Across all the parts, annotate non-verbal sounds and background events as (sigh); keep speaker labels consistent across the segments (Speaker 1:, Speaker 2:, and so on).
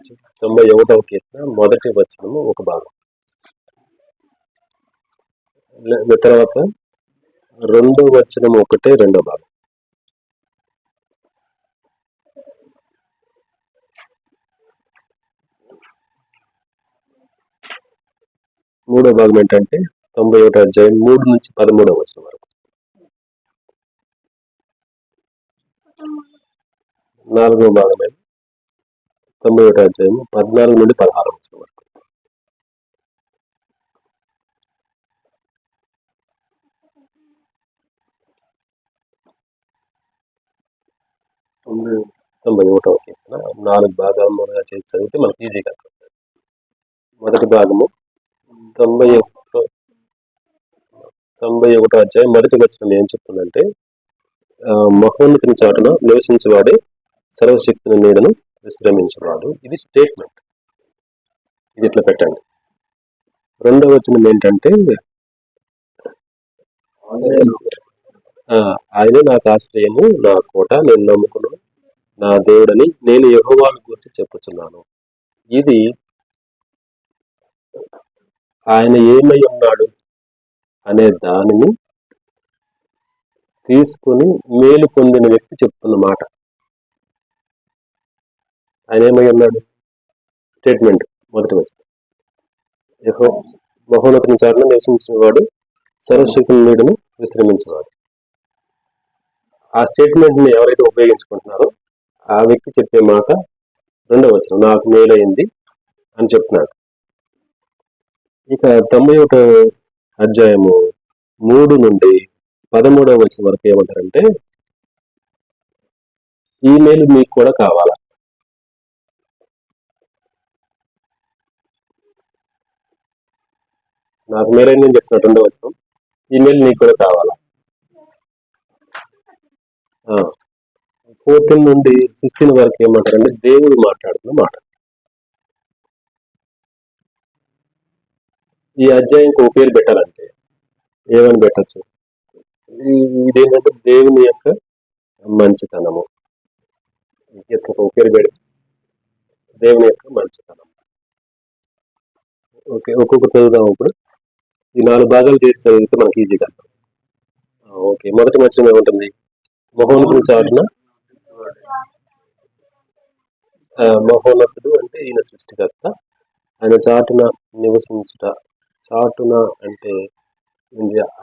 Speaker 1: నుంచి తొంభై ఒకటవ కీర్తన మొదటి వచనము ఒక భాగం. తర్వాత రెండో వచనం ఒకటే రెండో భాగం. మూడో భాగం ఏంటంటే తొంభై ఒకటో అధ్యాయం మూడు నుంచి పదమూడవ వచనం వరకు. నాలుగో భాగమే తొంభై ఒకటో అధ్యాయం పద్నాలుగు నుండి పదహారు వచ్చిన వరకు. తొంభై తొంభై ఒకటో కీర్తన. నాలుగు భాగాలుగా చేసి చదివితే మనకు ఈజీగా మొదటి భాగము తొంభై ఒకటో తొంభై ఒకటో అధ్యాయం మొదటి వచ్చిన ఏం చెప్తుందంటే మహోన్నతిని చాటున నివసించేవాడే సర్వశక్తిని నీడను విశ్రమించేవాడు. ఇది స్టేట్మెంట్ ఇది ఇట్లా పెట్టండి? రెండవ వచనం ఏంటంటే ఆయన నాకు ఆశ్రయము నా కోట నేను నమ్ముకును. నా దేవుడని నేను యెహోవాను గురించి చెప్పుచున్నాను. ఇది ఆయన ఏమై ఉన్నాడు అనే దానిని తీసుకుని మేలు పొందిన వ్యక్తి చెప్తున్న మాట. ఆయన ఏమై ఉన్నాడు స్టేట్మెంట్ మొదటి వచ్చిన యహో మహోన్నతిని చాటున నివసించిన వాడు నీడను విశ్రమించేవాడు ఆ స్టేట్మెంట్ని ఎవరైతే ఉపయోగించుకుంటున్నారో ఆ వ్యక్తి చెప్పే మాట రెండవ వచ్చిన నాకు మేలైంది అని చెప్తున్నాడు. ఇక తొంభై ఒకటో అధ్యాయము మూడు నుండి పదమూడవ వచ్చిన వరకు ఏమంటారంటే ఈ మేలు మీకు కూడా కావాలా? నాకు మీరే నేను చెప్తున్నాడు రెండవ వచనం నీకు కూడా కావాలా? ఫోర్టీన్ నుండి సిక్స్టీన్ వరకు ఏమంటారంటే దేవుడు మాట్లాడుతున్న మాట. ఈ అధ్యాయంకి ఒక పేరు పెట్టాలంటే ఏమని పెట్టచ్చు? ఇదేంటంటే దేవుని యొక్క మంచితనము. ఒక పేరు పెడి దేవుని యొక్క మంచితనం. ఓకే ఒక్కొక్క చదువుదాం ఇప్పుడు. ఈ నాలుగు భాగాలు చేసి చదివితే మనకి ఈజీగా ఓకే. మొదటి వచనం ఏముంటుంది? మహోన్నతుని చాటున? మహోన్నతుడు అంటే ఈయన సృష్టికర్త. ఆయన చాటున నివసించుట. చాటున అంటే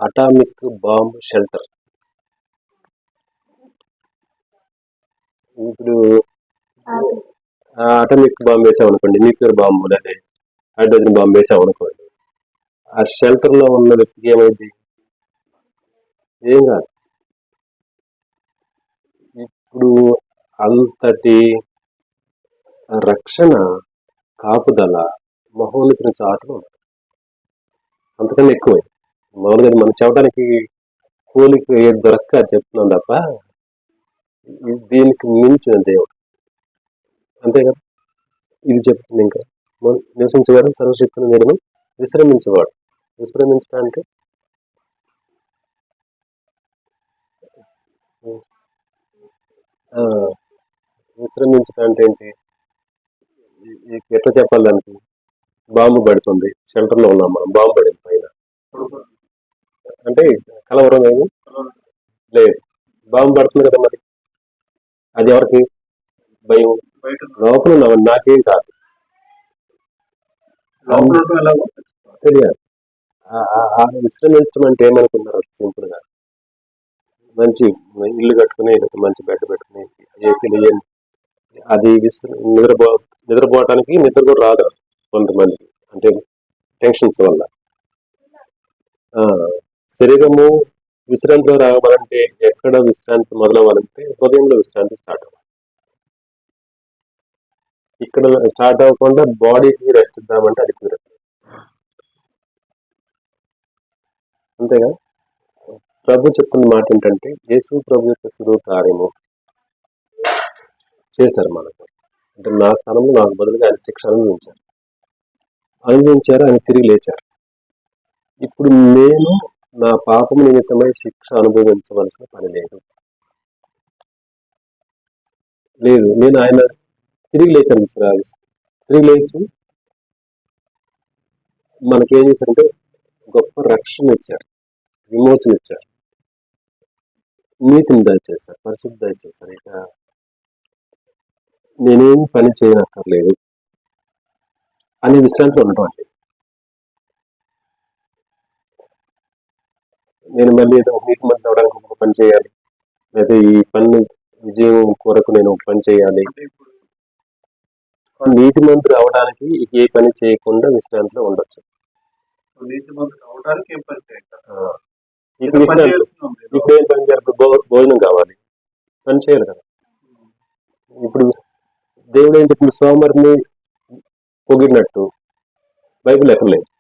Speaker 1: అటామిక్ బాంబ్ షెల్టర్. ఇప్పుడు అటామిక్ బాంబ్ వేసాం అనుకోండి న్యూక్లియర్ బాంబు లేదా హైడ్రోజన్ బాంబు వేసాం అనుకోండి ఆ షెల్టర్లో ఉన్న వ్యక్తికి ఏమైంది? ఏం కాదు. ఇప్పుడు అంతటి రక్షణ కాపుదల మహోన్నతిని చాటున ఉంది. అంతకన్నా ఎక్కువే. మామూలుగా మనం చెప్పడానికి కూలికి దొరక్క చెప్తున్నాం తప్ప దీనికి మించిన దేవుడు. అంతే కదా? ఇది చెప్తుంది ఇంకా. నివసించేవాడు సర్వశక్తిని నేను విశ్రమించేవాడు. విశ్రమించడం అంటే ఆ, విశ్రమించడం అంటే ఏంటి ఎట్లా చెప్పాలి దానికి బాంబు పడుతుంది. షెల్టర్లో ఉన్నాం మనం బాంబు పడింది పైన. అంటే కలవరం ఏమి? లేదు. బాంబు పడుతుంది కదా మరి? అది ఎవరికి? భయం. లోపల నాకేం కాదు. తెలియదు. ఆ- అంటే ఏమనుకున్నారు సింపుల్గా మంచి ఇల్లు కట్టుకుని మంచి బెడ్ పెట్టుకుని ఏసీలు అది విశ్ర నిద్రపో నిద్రపోవటానికి నిద్ర కూడా రాదు కొంతమందికి. అంటే టెన్షన్స్ వల్ల. శరీరము విశ్రాంతిలో రావాలంటే ఎక్కడ విశ్రాంతి మొదలవ్వాలంటే హృదయంలో విశ్రాంతి స్టార్ట్ అవ్వాలి. ఇక్కడ స్టార్ట్ అవ్వకుండా బాడీకి రెస్ట్ ఇద్దామంటే అది కుదరదు. అంతేగా? ప్రభు చెప్తున్న మాట ఏంటంటే యేసు ప్రభు యొక్క సులువు కార్యము చేశారు మనకు. అంటే నా స్థానంలో నాకు బదులుగా ఆయన శిక్ష అనుభవించారు. అనుభవించారు ఆయన తిరిగి లేచారు. ఇప్పుడు నేను నా పాపం నిమిత్తమై శిక్ష అనుభవించవలసిన పని లేదు. లేదు నేను ఆయన తిరిగి లేచాను విశ్రామిస్ తిరిగి లేచి మనకేం చేశారంటే గొప్ప రక్షణ ఇచ్చారు. విమోచన ఇచ్చారు. నీతిని దయచేశారు పరిశుద్ధి దయచేశారు ఇక నేనేం పని చేయనక్కర్లేదు అనే విశ్రాంతి ఉండటం అండి నేను మళ్ళీ ఏదో నీతి మంది అవడానికి ఒక పని చేయాలి. లేదా ఈ పని విజయం కొరకు నేను ఒక పని చేయాలి.
Speaker 2: అంటే ఇప్పుడు
Speaker 1: నీతి మంత్రి అవడానికి ఏ పని చేయకుండా విశ్రాంతిలో ఉండొచ్చు.
Speaker 2: నీతి మంత్రులు అవడానికి ఏం పని చేయాలి
Speaker 1: ఇప్పుడు ఏం పని చేయాలి ఇప్పుడు భో- భోజనం కావాలి. పని చేయాలి కదా. ఇప్పుడు దేవుడు ఏం చెప్పింది సోమరిని పొగిడినట్టు బైబిల్ ఎక్కడ లేదు.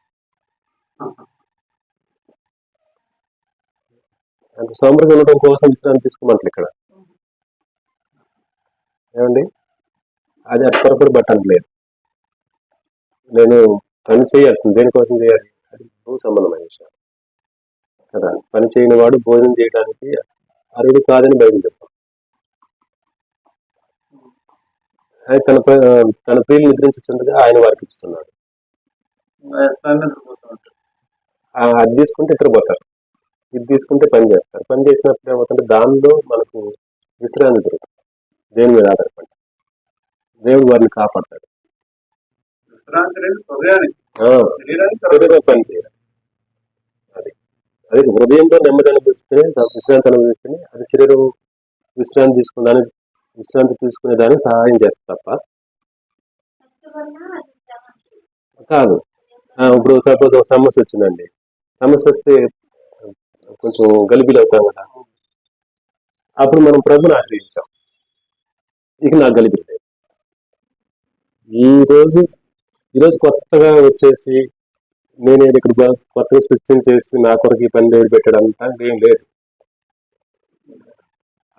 Speaker 1: అంటే సోమరిగా ఉండటం కోసం విశ్రాంతి తీసుకోమంటారు ఇక్కడ. ఏమండి? అది అటు పొరపడి బట్టడానికి లేదు. నేను పని చేయాల్సింది దేనికోసం చేయాలి? అది భూ సంబంధమైన విషయం. కదా పని చేయని వాడు భోజనం చేయడానికి అరుడు కాదని బైబిల్ చెప్తాం ఆయన తన తన ప్రియులు నిద్రించుండగా ఆయన వారికి ఇస్తున్నాడు. అది తీసుకుంటే ఇద్దరు పోతారు. ఇది తీసుకుంటే పని చేస్తారు. పని చేసినప్పుడు ఏమవుతుంటే దానిలో మనకు విశ్రాంతి దొరుకుతుంది. దేని మీద ఆధారపడి. దేవుడు వారిని కాపాడతాడు. శరీరం పని చేయాలి. అది హృదయంతో నెమ్మది అనుభవిస్తేనే విశ్రాంతి అనుభవిస్తేనే అది శరీరం విశ్రాంతి తీసుకునే విశ్రాంతి తీసుకునే దానికి సహాయం చేస్తుంది తప్ప. కాదు. ఇప్పుడు సపోజ్ ఒక సమస్య వచ్చిందండి. సమస్య వస్తే కొంచెం గలిబిలు అవుతాం కదా. అప్పుడు మనం ప్రభుని ఆశ్రయించాం. ఇక నాకు గలిబిలి ఈరోజు ఈరోజు కొత్తగా వచ్చేసి నేను ఇక్కడ బ- కొత్తగా సృష్టించేసి నా కొరకు ఈ పని దేవుడు పెట్టాడు. అంతా ఏం లేదు.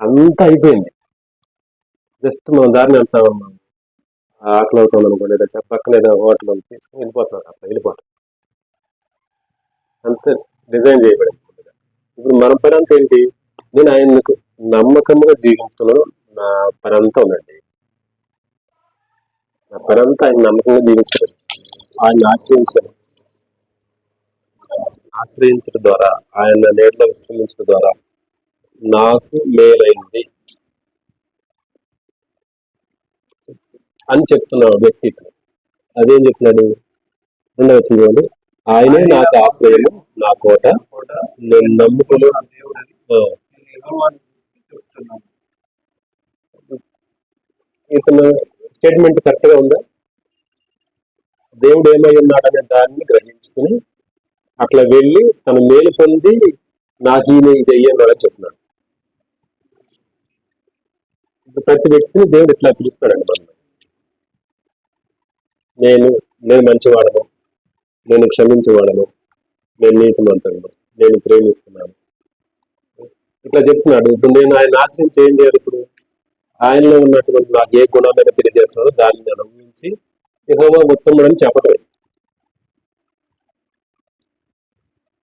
Speaker 1: అంతా అయిపోయింది. జస్ట్ మనం దారిని వెళ్తా ఉన్నాం ఆకలి అవుతాం అనుకోండి లేదా పక్కన ఏదో హోటల్ ఉంది తీసుకుని వెళ్ళిపోతున్నాం అట్లా వెళ్ళిపోతాం. అంతే డిజైన్ చేయబడింది. ఇప్పుడు మన పని అంతా ఏంటి? నేను ఆయనకు నమ్మకంగా జీవించడంలో నా పని అంతా ఉందండి. నా పని అంతా ఆయన నమ్మకంగా జీవించడం. ఆయన ఆశ్రయించడం. ఆశ్రయించడం ద్వారా ఆయన నేటిలో విశ్రమించడం ద్వారా నాకు మేలైంది అని చెప్తున్న వ్యక్తి ఇక్కడ. అదేం చెప్తున్నాడు రెండవ చూడండి ఆయనే నాకు ఆశ్రయము నా కోట నేను నమ్ముకుని. ఇతను స్టేట్మెంట్ కరెక్ట్గా ఉందా? దేవుడు ఏమై ఉన్నాడనే దాన్ని గ్రహించుకుని అట్లా వెళ్ళి తను మేలు పొంది నాకు ఈయన ఇది అయ్యన్నాడని చెప్తున్నాడు ప్రతి వ్యక్తిని దేవుడు ఇట్లా పిలుస్తాడండి మనం నేను నేను మంచివాడను నేను క్షమించేవాడను నేను నీతిమంతుడను నేను ప్రేమిస్తున్నాను. ఇట్లా చెప్తున్నాడు. ఇప్పుడు నేను ఆయన ఆశ్రయించి ఏం చేయాలి ఇప్పుడు. ఆయనలో ఉన్నటువంటి నాకు ఏ గుణాలైనా తెలియజేస్తున్నాడో దాన్ని అనుభవించి యెహోవా ఉత్తముడని చెప్పడమే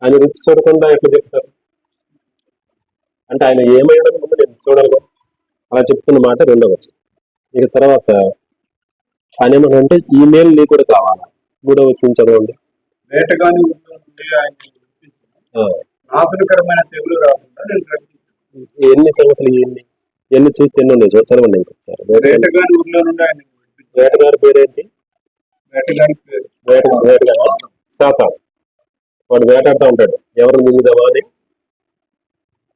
Speaker 1: ఆయన రుచి చూడకుండా ఎట్లా చెప్తారు? అంటే ఆయన ఏమైనా ముందు నేను చూడాలి అలా చెప్తున్న మాట రెండవచ్చు ఇక తర్వాత ఆయన ఏమన్నా ఈ మేలు నీకు కూడా కావాలా? మూడవ వచ్చిన చదవండి.
Speaker 2: వేటగాని నాశనకరమైన తెగులు రాకుండా.
Speaker 1: ఎన్ని సంగతులు ఎన్ని ఎన్ని చూస్తే ఎన్ని ఉన్నాయి? చదవండి ఇంకొకసారి వేట-
Speaker 2: వేటగాని ఊళ్ళో నుండి ఆయన.
Speaker 1: వేటగారి పేరేంటి?
Speaker 2: వేటగాని పేరు.
Speaker 1: వేట వేటగాడు. సాతాను. వాడు వేటాడుతూ ఉంటాడు. ఎవరు మింగుదామా అని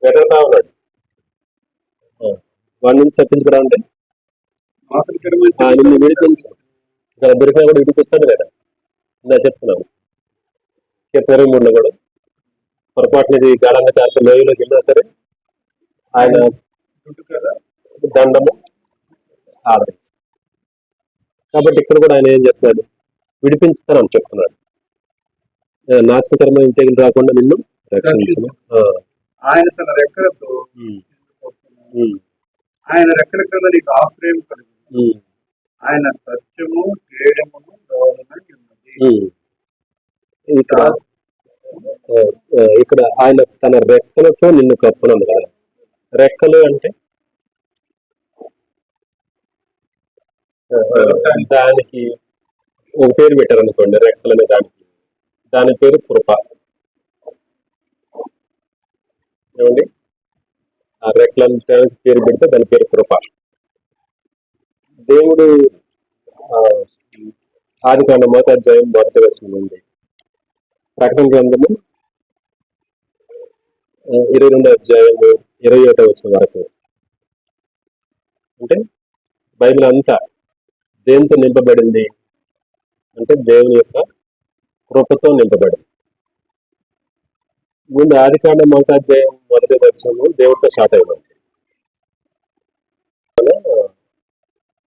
Speaker 1: వేటాడుతూ ఉన్నాడు. వాడి నుంచి తప్పించుకురా అంటే? నిన్ను విడిపించు. ఇక్కడ దొరికినా కూడా విడిపిస్తాడు లేదా ఇలా చెప్తున్నాను. కీర్తన ఇరవై మూడులో కూడా. పొరపాటున ఇది గాఢంగా కాల్సిన లోయలోకి వెళ్ళినా సరే ఆయన
Speaker 2: కదా?
Speaker 1: దండము ఆదరించు కాబట్టి ఇక్కడ కూడా ఆయన ఏం చేస్తున్నాడు? విడిపించుతానని చెప్తున్నాడు. నాశనకరమైన తెగులు రాకుండా నిన్ను రక్షించను.
Speaker 2: ఆయన తన రెక్కలతో ఆయన రెక్కల కింద నీకు ఆశ్రయం కలిగి ఆయన సత్యము ఉన్నది
Speaker 1: ఉమ్. ఇక్కడ ఆయన తన రెక్కలతో నిన్ను కప్పునంది కదా రెక్కలు అంటే? దానికి ఒక పేరు పెట్టారు అనుకోండి రెక్కలనే దానికి. దాని పేరు కృప. ఏమండి? ఆ రెక్కలని పేరు పెడితే దాని పేరు కృప. దేవుడు ఆది కాండ మొదటి అధ్యాయం మొదటి వచనం ఉంది. ప్రకటన గ్రంథము ఇరవై రెండో అధ్యాయము ఇరవై ఒకటో వచ్చిన వరకు. అంటే బైబిల్ అంతా దేంతో నింపబడింది? అంటే దేవుని యొక్క కృపతో నింపబడింది ముందు ఆది కాండ మొదటి వచ్చాము దేవుడితో స్టార్ట్ అయిపోయింది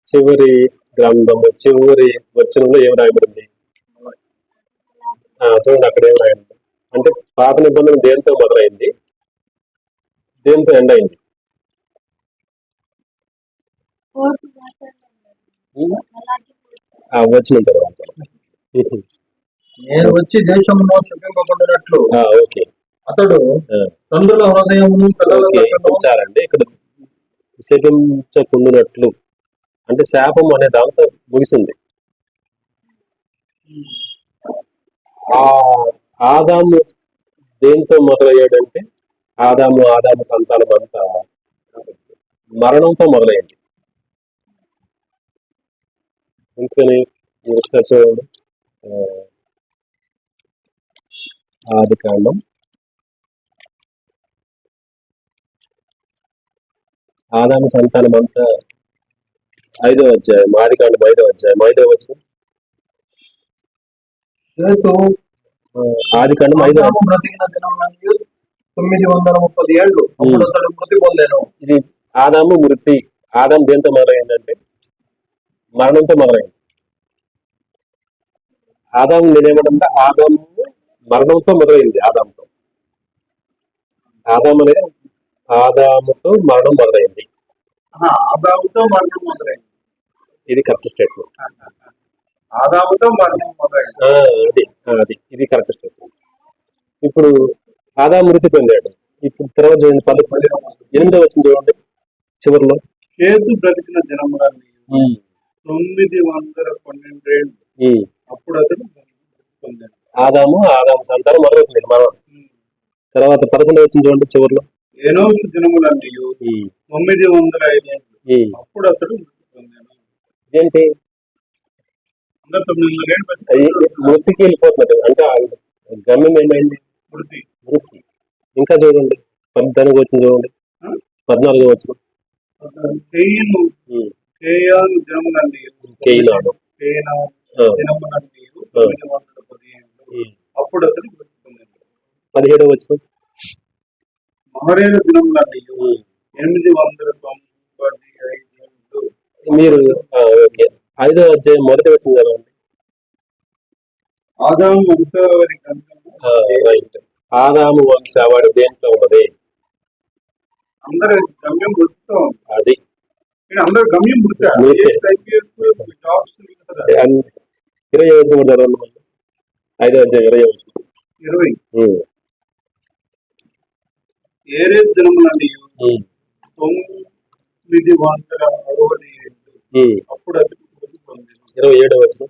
Speaker 1: చివరి గ్రంథము చివరి వచనంలో ఏం రాయబడింది? ఆ, చూడండి అక్కడ ఏం రాయండి అంటే పాత నిబంధన దేంతో మొదలైంది? దేంతో ఎండ్ అయింది? వచ్చిన తర్వాత. (laughs)
Speaker 2: నేను వచ్చి దేశంలో చూపింపబడినట్లు
Speaker 1: ఓకే.
Speaker 2: అతడు తండ్రుల హృదయమును పిల్లల
Speaker 1: ఓకే
Speaker 2: హృదయమును
Speaker 1: ఇప్పుడు చాలండి ఇక్కడ శపించకుండునట్లు. అంటే శాపం అనే దాంతో ముగిసింది. ఆ ఆదాము దేంతో మొదలయ్యాడంటే? ఆదాము ఆదాము సంతానం అంతా మరణంతో మొదలైంది అందుకని మీరు ఒకసారి చూడండి. ఆది కాండం ఆదాము సంతానం అంతా ఐదో అధ్యాయం ఆది కాండం ఐదో అధ్యాయం ఐదో వచ్చిన ఆది కాండం ఐదో
Speaker 2: తొమ్మిది వందల ముప్పది ఏళ్ళు మృతి పొందాను.
Speaker 1: ఇది ఆదాము మృతి ఆదాము దేంతో మొదలైందంటే? మరణంతో మొదలైంది. ఆదాము నేనేమంటే ఆదాము మరణంతో మొదలైంది ఆదాముతో. ఆదాము అనేది ఆదాముతో మరణం మొదలైంది.
Speaker 2: ఆదాముతో మరణం మొదలైంది.
Speaker 1: ఇది కరెక్ట్ స్టేట్మెంట్.
Speaker 2: ఆదాముతో మరణం మొదలైంది.
Speaker 1: అది అది ఇది కరెక్ట్ స్టేట్మెంట్. ఇప్పుడు ఆదాము మృతి పొందాడు. ఇప్పుడు తర్వాత చూడండి పదకొండు ఎనిమిదో వచ్చిన చూడండి చివరిలో.
Speaker 2: చేతు బ్రతికిన దినములన్నీ తొమ్మిది వందల పన్నెండేళ్ళు. అప్పుడు మృతి పొందాడు.
Speaker 1: ఆదాము ఆదాము సంతానం మొదలవుతుంది మనం తర్వాత పదకొండు వచ్చిన చూడండి చివరిలో.
Speaker 2: దినములన్నీ
Speaker 1: ఉమ్.
Speaker 2: తొమ్మిది వందల
Speaker 1: ఉమ్.
Speaker 2: అప్పుడు అతడు
Speaker 1: ఇదేంటి?
Speaker 2: బతికాడు.
Speaker 1: మృతికి వెళ్ళిపోతున్నది అంటే గమ్యం ఏమైంది?
Speaker 2: మృతి.
Speaker 1: మృతి. ఇంకా చూడండి. పద్నాలుగు వచ్చిన చూడండి? పద్నాలుగు వచ్చిన.
Speaker 2: కేయిను. దినములన్నీ
Speaker 1: కేయినాడు.
Speaker 2: కేయినా
Speaker 1: ఆ.
Speaker 2: దినములన్నీ తొమ్మిది వందల పదిహేను అప్పుడు అతడు మృతి పొందాడు
Speaker 1: పదిహేడు వచ్చిన
Speaker 2: ఎనిమిది వందల తొంభై ఐదు
Speaker 1: మీరు ఓకే. ఐదో అధ్యాయం మొదటి వచ్చిన చదవండి.
Speaker 2: ఆదాము వంశవారి
Speaker 1: రైట్ ఆదాము వంశావాడి దేంట్లో ఉన్నది?
Speaker 2: అందరు గమ్యం గుర్తు
Speaker 1: అది.
Speaker 2: అందరు గమ్యం
Speaker 1: ఇరవై వచ్చిన చదవండి. ఐదో అధ్యాయం ఇరవై వచ్చిన
Speaker 2: ఇరవై. ఏరే దినములన్నీ
Speaker 1: ఉమ్.
Speaker 2: తొమ్మిది వందల అరవై. అప్పుడు పొందాడు
Speaker 1: ఇరవై ఏడో వచ్చిన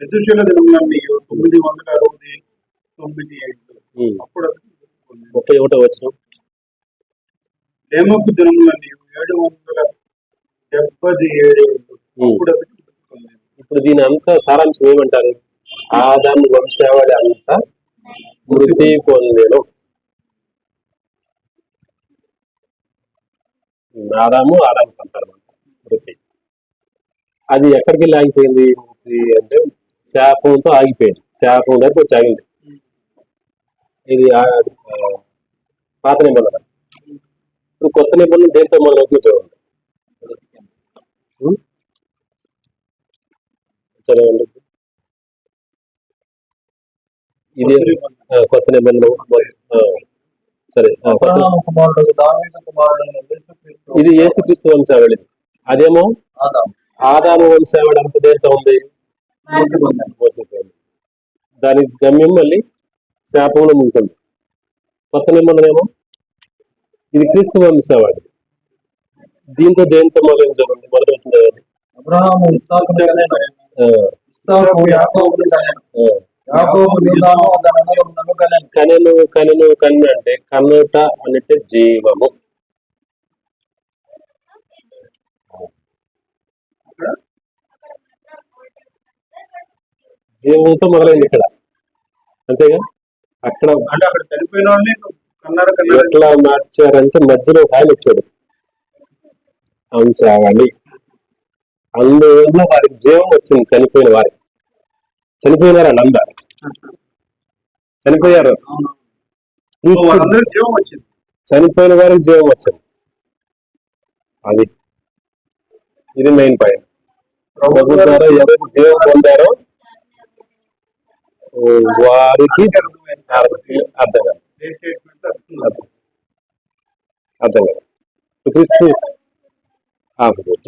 Speaker 2: మెదుశల దినములన్నీ తొమ్మిది వందల అరవై తొమ్మిది
Speaker 1: ఉమ్.
Speaker 2: అప్పుడు పొందాడు
Speaker 1: ముప్పై ఒకటో వచ్చిన
Speaker 2: హేమకు దినములన్నీ ఏడు వందల డెబ్బై ఏడు. అప్పుడు
Speaker 1: ఇప్పుడు దీని అంతా సారాంశం ఏమంటారు? ఆదాము వంశావళి అంతా మృతి పొందెను. ఆదాము ఆదాము సంతానం మృతి అది ఎక్కడికి వెళ్ళి ఆగిపోయింది మృతి అంటే శాపంతో ఆగిపోయింది. శాపం దగ్గర వచ్చి ఆగింది. ఇది పాత నిబంధన. ఇప్పుడు కొత్త నిబంధన దేంతో మొదలవుతుందో చూడండి? చదవండి. ఇది కొత్త నిబంధన ఆ, సరే ఇది యేసుక్రీస్తు వంశావళి అదేమో
Speaker 2: ఆదాము.
Speaker 1: వంశావళి అంత దేంతో ఉంది. దాని గమ్యం మళ్ళీ శాపంలో ముగిసింది. కొత్త నిబంధన ఏమో? ఇది క్రీస్తు వంశావళి దీంతో దేంతో మొదలైన చదవండి మొదటి వచ్చింది
Speaker 2: అబ్రహాము కనెను కనెను కనెను
Speaker 1: అంటే కన్నుట అంటే జీవము. జీవంతో మొదలైంది ఇక్కడ. అంతేగా? అక్కడ
Speaker 2: అంటే అక్కడ చనిపోయిన
Speaker 1: ఎట్లా మార్చారంటే మధ్యలో ఒక ఆయన వచ్చాడు. అంశావళి. అందువల్ల వారికి జీవం వచ్చింది చనిపోయిన వారికి. చనిపోయినారు అందరు చనిపోయారు. చనిపోయిన వారికి జీవం వచ్చింది. అది ఇది మెయిన్ పాయింట్ ప్రభు ద్వారా ఎవరు జీవం పొందారో వారికి అర్థం కాదు అర్థం. కాదు క్రీస్తు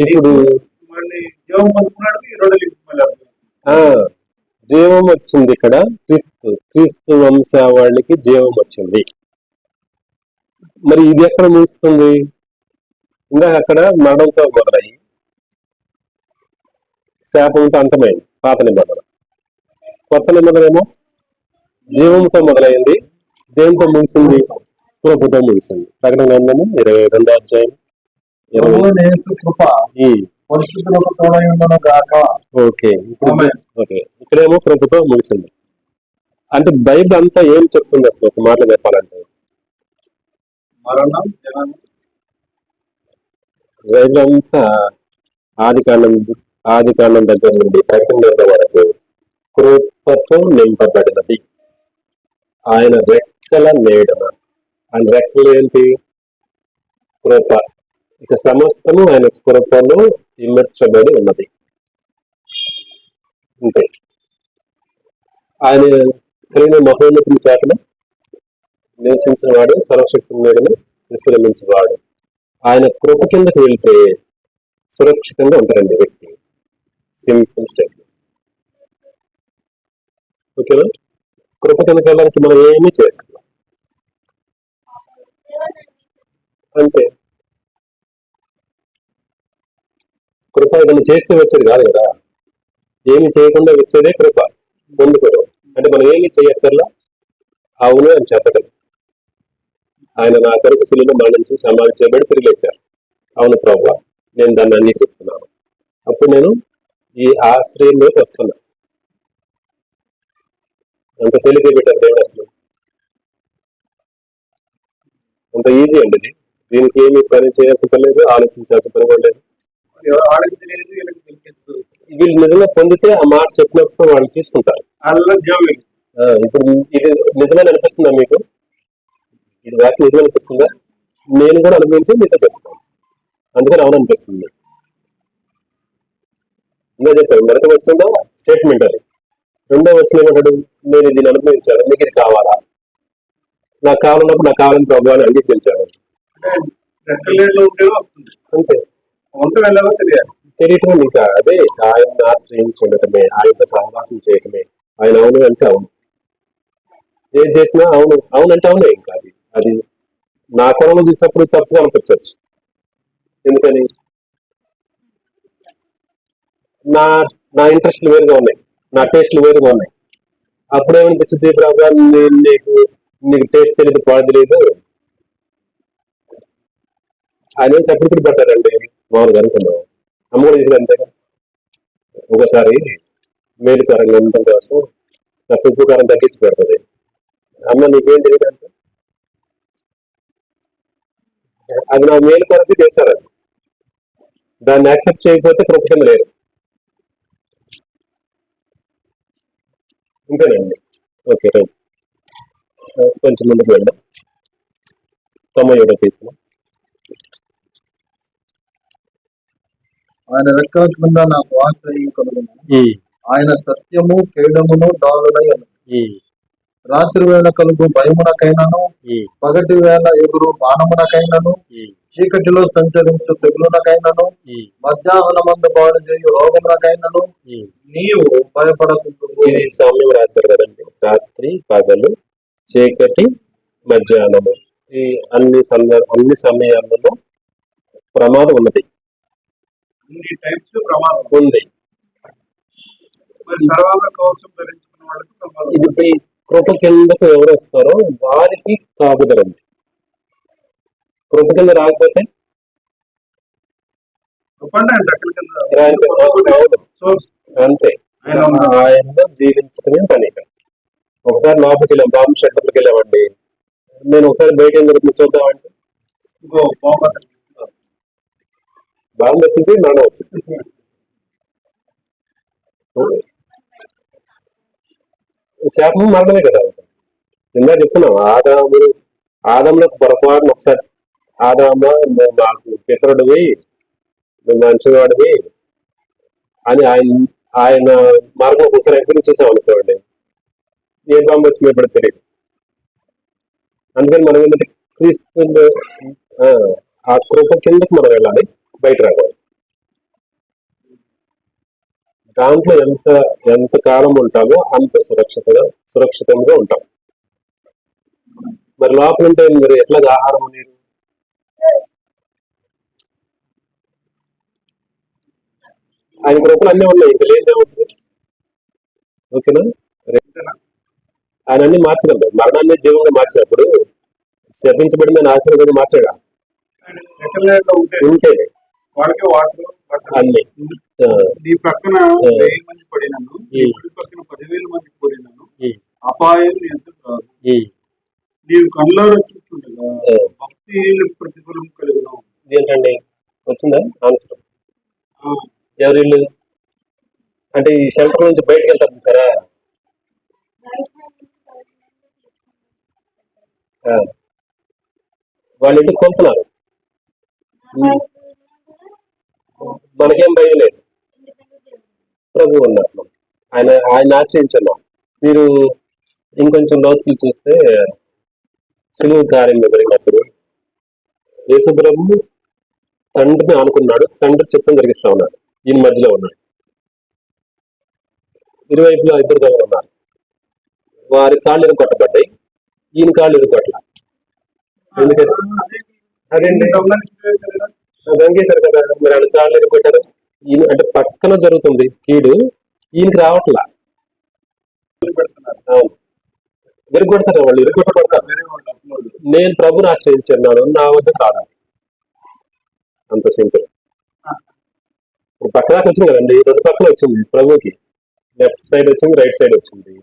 Speaker 1: ఇప్పుడు
Speaker 2: మళ్ళీ జీవం పొందుకున్నాడు
Speaker 1: జీవం వచ్చింది ఇక్కడ. క్రీస్తు క్రీస్తు వంశావళికి జీవం వచ్చింది. మరి ఇది ఎక్కడ ముగుస్తుంది? ఇంకా అక్కడ మరణంతో మొదలయ్యి శాపంతో అంతమైంది పాత నిబంధన. కొత్త నిబంధన ఏమో? జీవంతో మొదలైంది. దేంతో ముగిసింది? కృపతో ముగిసింది. ప్రకటన గ్రంథము ఇరవై రెండో అధ్యాయం. ఇరవై
Speaker 2: తోడై ఉండను గాక.
Speaker 1: ఓకే ఇప్పుడు. ఓకే ఇక్కడేమో ప్రభుతో ముగిసింది. అంటే బైబిల్ అంతా ఏం చెప్తుంది అసలు? ఒక మాటలో చెప్పాలంటే.
Speaker 2: మరణం జననం.
Speaker 1: బైబిల్ అంతా ఆది కాండం ఆది కాండం దగ్గర నుండి ప్రకటన గ్రంథం వరకు కృపతో నింపబడినది. ఆయన రెక్కల నీడన. ఆయన రెక్కలు ఏంటి? కృప ఇక సమస్తము ఆయన కృపలో ఇమర్చబడి ఉన్నది. అంతే ఆయన కలిగిన మహోన్నతుని చేతన నివసించిన వాడు సర్వశక్తి మీదను విశ్రమించేవాడు. ఆయన కృప కిందకు వెళ్తే సురక్షితంగా ఉంటారండి వ్యక్తి. సింపుల్ స్టేట్మెంట్ ఓకేనా కృప కిందకి వెళ్ళడానికి మనం ఏమీ చేయక్కర్లేదు. అంతే కృప ఏదైనా చేస్తే వచ్చేది కాదు కదా. ఏమి చేయకుండా వచ్చేదే కృప పొందుకోవడం. అంటే మనం ఏమి చేయక్కర్లా? అవును అని చెప్పగలం ఆయన నా కొరకు శిలువ మరణించి సమాధి చేయబడి తిరిగి వచ్చారు. అవును ప్రభు నేను దాన్ని అంగీకరిస్తున్నాను. అప్పుడు నేను ఈ ఆశ్రయంలోకి వస్తున్నా. అంత తేలిక పెట్టారు దేవుడు అసలు. అంత ఈజీ అండి దీనికి ఏమి పని చేయాల్సిన పని లేదు ఆలోచించాల్సిన పని కూడా లేదు.
Speaker 2: ఎవరు ఆడికి తెలియదు వీళ్ళకి తెలియదు.
Speaker 1: వీళ్ళు నిజంగా పొందితే ఆ మాట చెప్పినప్పుడు వాళ్ళు తీసుకుంటారు. ఇప్పుడు ఇది నిజమని అనిపిస్తుందా మీకు? ఇది వాకి నిజం అనిపిస్తుందా? నేను కూడా అనుభవించి మీతో చెప్తాను. అందుకని అవును అనిపిస్తుంది. ఇంకా చెప్పాను మొదటి వచ్చిందా స్టేట్మెంట్ అది. రెండో వచ్చిన ఏమంటాడు? నేను దీన్ని అనుభవించాను మీకు ఇది కావాలా? నాకు కావాలన్నప్పుడు నాకు కావాలని ప్రభు అని అంగీకరించాను అంతే.
Speaker 2: ముందు వెళ్ళాలో తెలియాలి.
Speaker 1: తెలియటం ఇంకా. అదే ఆయన్ని ఆశ్రయించుండటమే ఆయనతో సహవాసం చేయటమే. ఆయన అవును అంటే అవును. ఏం చేసినా అవును అవును అంటే అవునే ఇంకా అది. అది నా కొనలో చూసినప్పుడు తప్పుగా అనిపించవచ్చు ఎందుకని? నా నా ఇంట్రెస్ట్లు వేరుగా ఉన్నాయి. నా టేస్ట్లు వేరుగా ఉన్నాయి. అప్పుడేమనిపించింది ఏమనిపించింది నేను నీకు నీకు టేస్ట్ తెలియదు పాడు తెలియదు ఆయన చప్పుడు పెట్టారండి మామూలుగా అనుకున్నాం అమ్మ కూడా చేసేది అంతేగా ఒకసారి మేలుకరంగా ఉండటం కోసం కాస్త ఉప్పు కారం తగ్గించి పెడుతుంది అమ్మ నీకేం తెలియదు అంటే అది నా మేలు కొరకు చేశారు అది. దాన్ని యాక్సెప్ట్ చేయకపోతే కృప కింద లేరు ఇంతేనండి. Okay right. కొంచెం ముందుకు వెళ్దాం. తొంభై ఏడో తీసుకున్నాం
Speaker 2: ఆయన రెక్కల కింద నాకు ఆశ్రయం కలుగును ఆయన సత్యము కేడమును దారుడై రాత్రి వేళ కలుగు భయమునకైనను పగటి వేళ ఎగురు బాణమునకైనను చీకటిలో సంచరించు తెగులునకైనను మధ్యాహ్న మందు పాడు చేయు రోగమునకైనను నీవు భయపడకుంటున్నావు.
Speaker 1: ఇది సామ్యం రాశారు కదండి. రాత్రి పగలు చీకటి మధ్యాహ్నము. ఈ అన్ని సంద అన్ని సమయాలలో ప్రమాదం ఉన్నది. ఉంది. ఇది కృప కిందకు ఎవరు వస్తారో వారికి కాపుదల ఉంది. కృప కింద రాకపోతే?
Speaker 2: కింద?
Speaker 1: అంతే.
Speaker 2: ఆయన
Speaker 1: జీవించడమే పని. ఒకసారి లోపలికి వెళ్ళాం బాంబు షెల్టర్కి వెళ్ళామండి. నేను ఒకసారి బయట చూద్దామంటే
Speaker 2: ఇంకో బాగుంది
Speaker 1: బాంబు వచ్చింది మనం వచ్చింది శాపం మరణమే కదా. ఇందా చెప్తున్నాం ఆదాముడు ఆదంలోకి పొరపాటును ఒకసారి ఆదామ నువ్వు మాకు పితరుడివి నువ్వు మంచివాడివి అని ఆయన ఆయన మార్గం ఒకసారి ఎంకరేజ్ చూసాం అనుకోండి ఏ బాంబు వచ్చి ఇప్పుడు తెలియదు అందుకని మనం ఏంటంటే క్రీస్తు ఆ, ఆ కృప కిందకి మనం వెళ్ళాలి. బయట రావాలి. దాంట్లో ఎంత ఎంత కాలం ఉంటామో అంత సురక్షితంగా సురక్షితంగా ఉంటాం. మరి లోపల ఉంటే మరి ఎట్లా ఆహారం నీరు ఆయన కృపలు అన్నీ ఉన్నాయి. ఇంకా లేదు ఏముంటుంది ఓకేనా? ఆయన అన్ని మార్చగలరు మరణాన్ని జీవంగా మార్చినప్పుడు శపించబడిందని ఆశీర్వాదం మార్చాడా
Speaker 2: ఉంటే. వాళ్ళకి వాటర్
Speaker 1: అన్ని. ఆ,
Speaker 2: నీ పక్కన వెయ్యి మంది పడినాను నీ పక్కన పదివేల మంది పడినాను అపాయం ఎంత కాదు. నీవు కళ్ళారా చూస్తుండగా. భక్తి ప్రతిఫలం కలిగిన
Speaker 1: ఇదేంటండి? వచ్చిందా? ఆన్సర్. ఎవరు ఇల్లు? అంటే ఈ షెల్టర్ నుంచి బయటకు వెళ్తారు సరే. వాళ్ళ ఇంటికి కొంటున్నారు మనకేం భయం లేదు ప్రభు ఉన్నారు ఆయన ఆయన ఆశ్రయించున్నాం మీరు ఇంకొంచెం లోతులు చూస్తే సులువు కార్యం జరిగినప్పుడు యేసుప్రభు తండ్రిని ఆనుకున్నాడు తండ్రి చిత్తం జరిగిస్తా ఉన్నాడు ఈయన మధ్యలో ఉన్నాడు ఇరువైపులా ఇద్దరు దొంగలు ఉన్నారు వారి కాళ్ళు ఇరుకొట్టబడ్డాయి ఈయన కాళ్ళు ఇరుకొట్ల ఎందుకంటే గంగేశారు కదా మరి వాళ్ళ కాళ్ళు ఇరుకొట్టారు ఈయన అంటే పక్కన జరుగుతుంది కీడు. ఈయనకి రావట్లా? అవును. ఇరుకొడతారు వాళ్ళు? ఇరుకొట్టబడతారు నేను ప్రభుని ఆశ్రయించున్నాను నా వద్ద కాదు అంత సింపుల్. ఇప్పుడు పక్క దాకా వచ్చింది కదండి. రెండు పక్కన వచ్చింది ప్రభుకి లెఫ్ట్ సైడ్ వచ్చింది రైట్ సైడ్ వచ్చింది.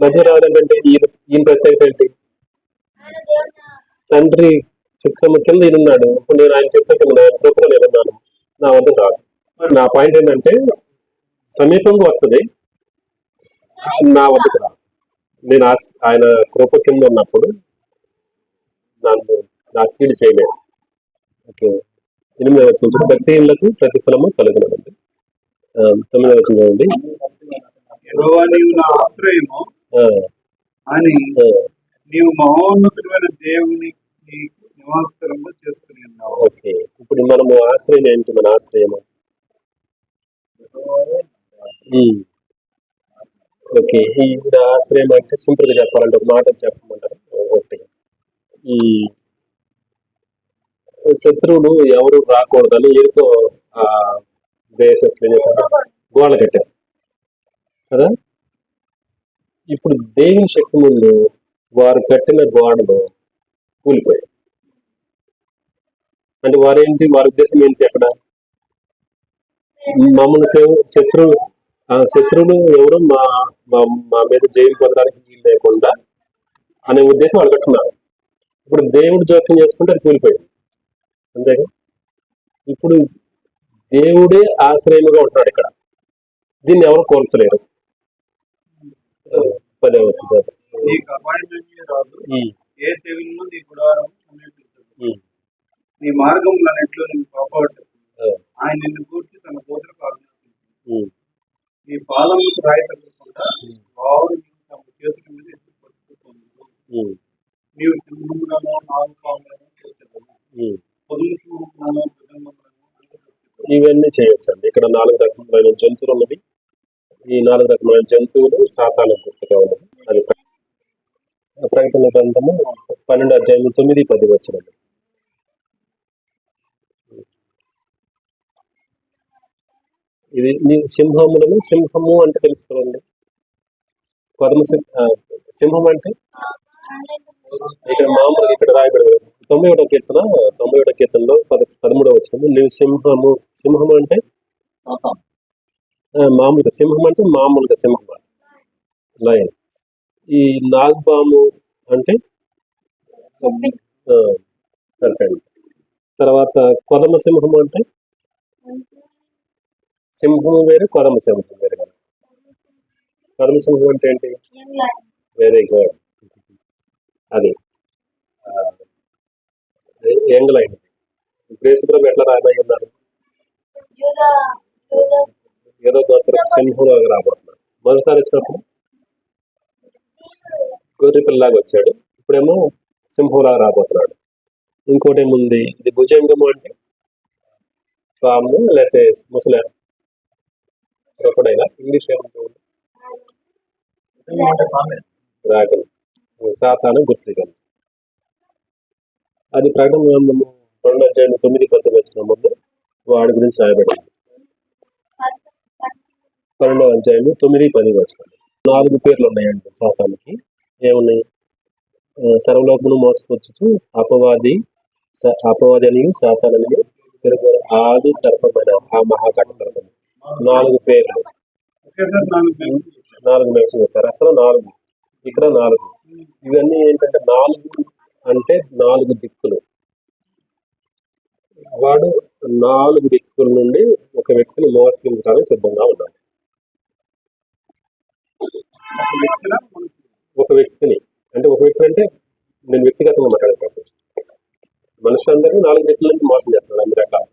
Speaker 1: మధ్య రావడంటే ఈయన ఈయన ప్రత్యేకత ఏంటి? తండ్రి చిత్రము కింద ఉన్నాడు ఇప్పుడు నేను ఆయన చిత్రం కింద ఆయన కృపలో నేను ఉన్నాను. నా వద్ద కాదు నా పాయింట్ ఏంటంటే సమీపంగా వస్తుంది. నా వద్దకు రాదు. నేను ఆయన కృప కింద ఉన్నప్పుడు నన్ను నా కీడు చేయలేదు. ఓకే. ఎనిమిదవ వచ్చిన భక్తిలకు ప్రతిఫలము కలుగునండి తొమ్మిదవ వచ్చిన ఆ,
Speaker 2: అని నీవు మహోన్నతుడైన దేవుని చేసుకుని ఉన్నావు
Speaker 1: ఓకే. ఇప్పుడు మనము ఆశ్రయం ఏంటి? మన ఆశ్రయము? ఉమ్. ఓకే. ఈ ఆశ్రయం అంటే సింపుల్గా చెప్పాలంటే ఒక మాట చెప్పమంటారు? ఒకటి ఈ శత్రువులు ఎవరు రాకూడదని ఏదో ఆ దేశస్తులు ఏం చేశారు? గోడ కట్టారు. కదా? ఇప్పుడు దేవుని శక్తి ముందు వారు కట్టిన గోడలు కూలిపోయాయి. అంటే వారేంటి వారి ఉద్దేశం ఏంటి అక్కడ? మమ్మల్ని శత్రు- శత్రువు ఆ శత్రువులు ఎవరు మా మా మీద జయం పొందడానికి వీలు లేకుండా అనే ఉద్దేశం వాళ్ళు కట్టున్నారు ఇప్పుడు దేవుడు జోక్యం చేసుకుంటే అది కూలిపోయింది. అంతేగా ఇప్పుడు దేవుడే ఆశ్రయముగా ఉంటున్నాడు ఇక్కడ. దీన్ని ఎవరు కోల్చలేరు? ఆ, పదే
Speaker 2: నీ మార్గంలన్నింటిలో నేను కాపాడు ఆయన నిన్ను కూర్చి తన బోధలకు ఆజ్ఞాపించాడు నీ పాదములకు రాయి తగ్గకుండా వారు నీకు తమ చేతుల మీద ఎత్తి పట్టుకుంటుంది నీవు సింహములను నాలుగు పాములను చేసేదను పొదులు సింహములను మృగములను అందజేసేదను.
Speaker 1: ఇవన్నీ చేయొచ్చండి. ఇక్కడ నాలుగు రకములైన జంతువులు ఉన్నవి. ఈ నాలుగు రకమైన జంతువులు సాతాను గుర్తుగా ఉన్నది అది ప్ర- ప్రకటన గ్రంథము పన్నెండు అధ్యాయం తొమ్మిది పది వచ్చినది. ఇది నీ సింహములను సింహము అంటే తెలుసు కదండి. పదమ సింహ అంటే? ఇక్కడ మామూలుగా ఇక్కడ రాయబడదు తొంభై ఒకటో కీర్తన తొంభై ఒకటో కీర్తనలో పద పదమూడవ వచ్చిన నువ్వు సింహము సింహం అంటే? మామూలుగా సింహం అంటే మామూలుగా సింహం. లయన్ ఈ నాగ్బాము అంటే? తర్వాత కొదమ సింహం అంటే? సింహం వేరు కొరమ సింహం వేరు కదా. కొరమ సింహం అంటే ఏంటి? వెరీ గుడ్ అది. ఎంగలైన్ ప్రేసుకులకు ఎట్లా రాబోయి ఉన్నారు. ఏదో గోత్ర సింహంలాగా రాబోతున్నారు మొదటిసారి వచ్చినప్పుడు గొర్రె పిల్లలాగా వచ్చాడు. ఇప్పుడేమో సింహంలాగా రాబోతున్నాడు. ఇంకోటి ఏముంది? ఇది భుజంగము అంటే పాము లేకపోతే ముసలి క్రొకడైనా ఇంగ్లీష్ ఏమంటుంది డ్రాగన్. సాతాను గుర్తిగం అది ప్రకటన గ్రంథము రెండు అధ్యాయం తొమ్మిది పది వచ్చిన ముందు వాడి గురించి రాయబడింది. పన్నెండవ అధ్యాయము తొమ్మిది పది వచ్చిన నాలుగు పేర్లు ఉన్నాయండి సాతానికి. ఏమున్నాయి? ఆ, సర్వలోకమును అపవాది స- అపవాది అని సాతానని తిరుగు ఆది సర్పమైన ఆ మహాకాట సర్పం నాలుగు పేర్లు.
Speaker 2: నాలుగు
Speaker 1: మెన్షన్ చేశారు అక్కడ నాలుగు ఇక్కడ నాలుగు. ఇవన్నీ ఏంటంటే నాలుగు అంటే నాలుగు దిక్కులు. వాడు నాలుగు దిక్కుల నుండి ఒక వ్యక్తిని మోసగించడానికి సిద్ధంగా ఉన్నాడు.
Speaker 2: ఒక
Speaker 1: వ్యక్తిని అంటే ఒక వ్యక్తి అంటే నేను వ్యక్తిగతంగా మాట్లాడేటప్పుడు. మనుషులందరినీ నాలుగు వ్యక్తుల నుంచి మోసం చేస్తున్నాడు అన్ని రకాలు.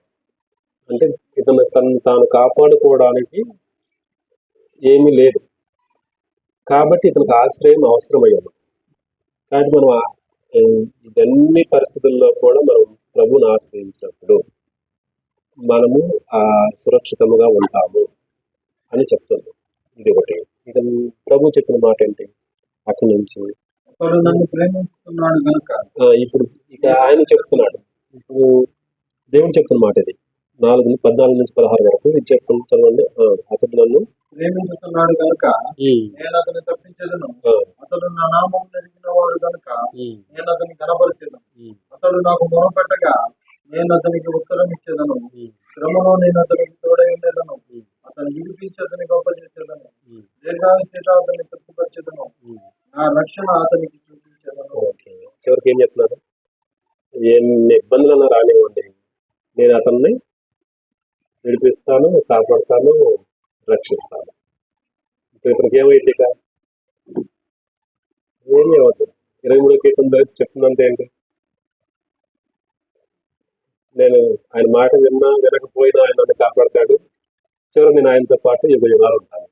Speaker 1: అంటే ఇతను తను తాను కాపాడుకోవడానికి ఏమీ లేదు. కాబట్టి ఇతనికి ఆశ్రయం అవసరమై ఉంది కాబట్టి మనం ఇదన్ని పరిస్థితుల్లో కూడా మనం ప్రభువుని ఆశ్రయించినప్పుడు మనము ఆ సురక్షితముగా ఉంటాము అని చెప్తుంది. ఇది ఒకటి. ఇక ప్రభు చెప్పిన మాట ఏంటి? అక్కడి నుంచి. ఇప్పుడు ఇక ఆయన చెప్తున్నాడు. ఇప్పుడు దేవుడు చెప్తున్న మాట ఇది. నాలుగు పద్నాలుగు నుంచి పదహారు వరకు ఇది చెప్తున్న చదవండి. అతడు నన్ను
Speaker 2: ప్రేమిస్తున్నాడు కనుక నేను అతన్ని తప్పించదను. అతడు నా నామం నెరిగిన వాడు కనుక నేను అతన్ని కనపరిచేదను అతడు నాకు మొరపెట్టగా నేను అతనికి ఉత్తరం ఇచ్చేదను.
Speaker 1: ఉమ్,
Speaker 2: శ్రమలో నేను అతనికి తోడై ఉండేదను. అతను విడిపించి అతని గొప్ప చేసేదను.
Speaker 1: ఉమ్,
Speaker 2: దీర్ఘాయు చేత అతన్ని తృప్తిపరిచేదను. నా రక్షణ అతనికి చూపించేదను.
Speaker 1: చివరికి ఏం చెప్తున్నారు? ఎన్ని ఇబ్బందులన్నా రానివ్వండి. నేను అతన్ని విడిపిస్తాను కాపాడుతాను రక్షిస్తాను. ఇప్పుడు ఇప్పటికి ఏమైంది ఇక? ఏమీ అవ్వదు. ఇరవై మూడో కీర్తన చెప్తుందంటే ఏంటి? నేను ఆయన మాట విన్నా వినకపోయినా ఆయన నన్ను కాపాడతాడు. చివరి నేను ఆయనతో పాటు యుగ యుగాలు ఉంటాను.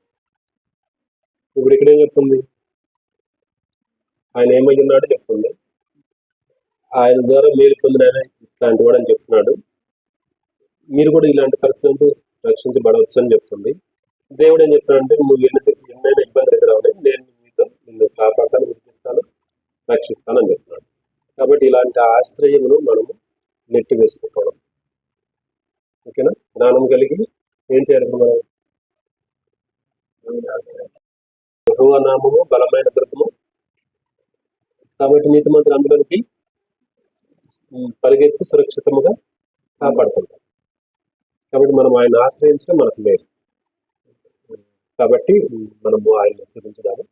Speaker 1: ఇప్పుడు ఇక్కడ ఏం చెప్తుంది? ఆయన ఏమై ఉన్నాడో చెప్తుంది. ఆయన ద్వారా మేలు పొందిన ఇట్లాంటి వాడు అని చెప్తున్నాడు. మీరు కూడా ఇలాంటి పరిస్థితి నుంచి రక్షించబడవచ్చు అని చెప్తుంది. దేవుడు ఏం చెప్తాడంటే నువ్వు ఎన్ని ఎన్నైనా ఇబ్బంది ఎదురవని నేను మీతో నిన్ను కాపాడతాను విడిపిస్తాను రక్షిస్తాను అని చెప్తున్నాడు. కాబట్టి ఇలాంటి ఆశ్రయమును మనము నెట్టి వేసుకోవడం ఓకేనా? జ్ఞానం కలిగి ఏం చేయాలి మనం? నామము బలమైన దుర్గము కాబట్టి నీతి మంత్రులు అందులోనికి పరిగెత్తు సురక్షితముగా కాపాడుతుంది కాబట్టి మనం ఆయన ఆశ్రయించడం మనకు లేదు కాబట్టి మనము ఆయన స్థుతించదాము